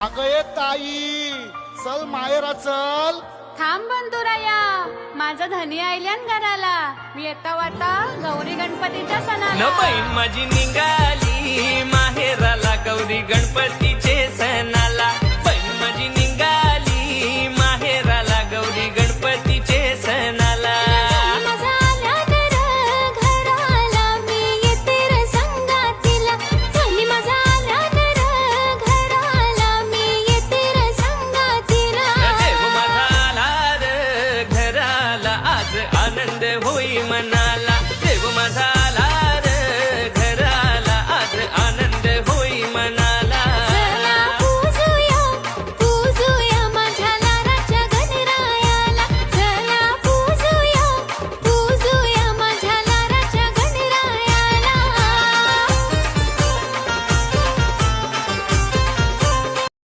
अगं ये ताई चल मायरा चल. थांब बंधुराया माझा धनी आयल्यान घराला. मी येता वाता गौरी गणपतीच्या सणाला. माझी निघाली माहेराला गौरी गणपती.